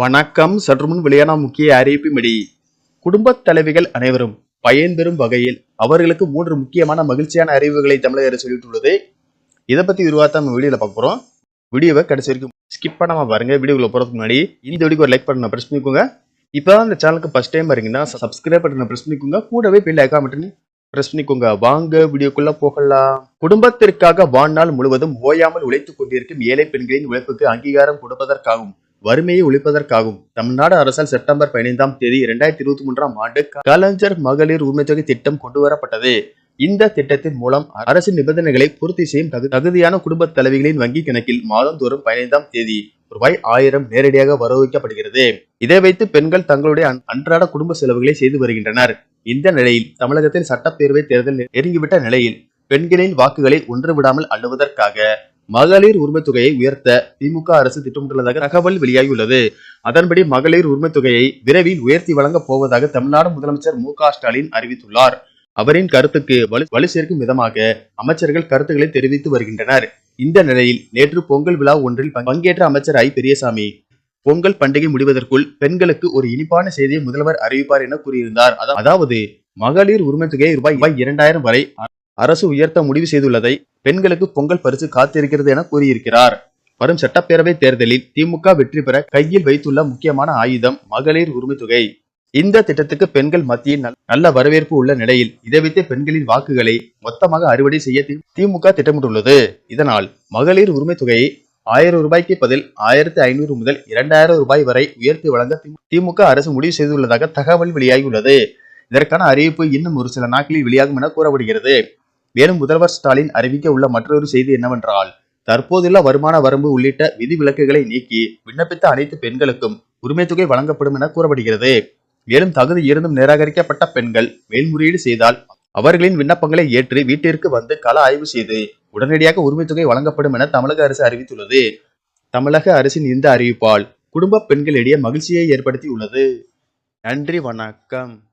வணக்கம். சற்றுமுன் வெளியான முக்கிய அறிவிப்பின்படி குடும்பத் தலைவிகள் அனைவரும் பயன்பெறும் வகையில் அவர்களுக்கு மூன்று முக்கியமான மகிழ்ச்சியான அறிவுகளை தமிழக அரசு வெளியிட்டுள்ளது. இதை பத்தி விரிவாக நம்ம வீடியோல பார்க்க வீடியோவை கடைசி வரைக்கும் ஸ்கிப் பண்ணாம பாருங்க. வீடியோக்குள்ள போறதுக்கு முன்னாடி இந்த வீடியோக்கு ஒரு லைக் பண்ண பிரஸ் பண்ணிக்கோங்க. இப்போ இந்த சேனலுக்கு ஃபர்ஸ்ட் டைம் வரீங்கன்னா சப்ஸ்கிரைப் பண்ண பிரஸ் பண்ணிக்கோங்க. கூடவே பெல் ஐக்கா மட்டும் பிரஸ் பண்ணிக்கோங்க. வாங்க வீடியோக்குள்ள போகலாம். குடும்பத்திற்காக வாழ்நாள் முழுவதும் ஓயாமல் உழைத்துக் கொண்டிருக்கும் ஏழை பெண்களின் உழைப்புக்கு அங்கீகாரம் கொடுப்பதற்காகவும் வறுமையை ஒழிப்பதற்காகவும் தமிழ்நாடு அரசால் செப்டம்பர் பதினைந்தாம் தேதி இரண்டாயிரத்தி இருபத்தி மூன்றாம் ஆண்டு கலைஞர் மகளிர் உரிமைத்தொகை திட்டம் கொண்டு வரப்பட்டது இந்த திட்டத்தின் மூலம் அரசின் நிபந்தனைகளை பூர்த்தி செய்யும் தகுதியான குடும்ப தலைவிகளின் வங்கி கணக்கில் மாதந்தோறும் பதினைந்தாம் தேதி ரூபாய் ஆயிரம் நேரடியாக வரவுக்கப்படுகிறது இதை வைத்து பெண்கள் தங்களுடைய அன்- அன்றாட குடும்ப செலவுகளை செய்து வருகின்றனர். இந்த நிலையில் தமிழகத்தில் சட்டப்பேரவை தேர்தல் நெருங்கிவிட்ட நிலையில் பெண்களின் வாக்குகளை ஒன்று விடாமல் அள்ளுவதற்காக மகளிர் உரிமை தொகையை உயர்த்த திமுக அரசு திட்டமிட்டுள்ளதாக தகவல் வெளியாகியுள்ளது. அதன்படி மகளிர் உரிமை தொகையை விரைவில் உயர்த்தி வழங்கப் போவதாக தமிழ்நாடு முதலமைச்சர் மு ஸ்டாலின் அறிவித்துள்ளார். அவரின் கருத்துக்கு வலு சேர்க்கும் விதமாக அமைச்சர்கள் கருத்துக்களை தெரிவித்து வருகின்றனர். இந்த நிலையில் நேற்று பொங்கல் விழா ஒன்றில் பங்கேற்ற அமைச்சர் ஐ. பெரியசாமி பொங்கல் பண்டிகை முடிவதற்குள் பெண்களுக்கு ஒரு இனிப்பான செய்தியை முதல்வர் அறிவிப்பார் என கூறியிருந்தார். அதாவது மகளிர் உரிமை தொகையை ரூபாய் இரண்டாயிரம் வரை அரசு உயர்த்த முடிவு செய்துள்ளதை பெண்களுக்கு பொங்கல் பரிசு காத்திருக்கிறது என கூறியிருக்கிறார். வரும் சட்டப்பேரவை தேர்தலில் திமுக வெற்றி பெற கையில் வைத்துள்ள முக்கியமான ஆயுதம் மகளிர் உரிமை தொகை. இந்த திட்டத்துக்கு பெண்கள் மத்தியில் நல்- நல்ல வரவேற்பு உள்ள நிலையில் இதை வைத்து பெண்களின் வாக்குகளை மொத்தமாக அறுவடை செய்ய திமுக திட்டமிட்டுள்ளது. இதனால் மகளிர் உரிமை தொகையை ஆயிரம் ரூபாய்க்கு பதில் ஆயிரத்தி ஐநூறு முதல் இரண்டாயிரம் ரூபாய் வரை உயர்த்தி வழங்க திமுக அரசு முடிவு செய்துள்ளதாக தகவல் வெளியாகியுள்ளது. இதற்கான அறிவிப்பு இன்னும் ஒரு சில நாட்களில் வெளியாகும் என கூறப்படுகிறது. மேலும் முதல்வர் ஸ்டாலின் அறிவிக்க உள்ள மற்றொரு செய்தி என்னவென்றால் தற்போதுள்ள வருமான வரம்பு உள்ளிட்ட விதிவிலக்குகளை நீக்கி விண்ணப்பித்த அனைத்து பெண்களுக்கும் உரிமை தொகை வழங்கப்படும் என கூறப்படுகிறது. மேலும் தகுதி இருந்தும் நிராகரிக்கப்பட்ட பெண்கள் மேல்முறையீடு செய்தால் அவர்களின் விண்ணப்பங்களை ஏற்று வீட்டிற்கு வந்து கள ஆய்வு செய்து உடனடியாக உரிமை தொகை வழங்கப்படும் என தமிழக அரசு அறிவித்துள்ளது. தமிழக அரசின் இந்த அறிவிப்பால் குடும்ப பெண்களிடையே மகிழ்ச்சியை ஏற்படுத்தி உள்ளது நன்றி வணக்கம்.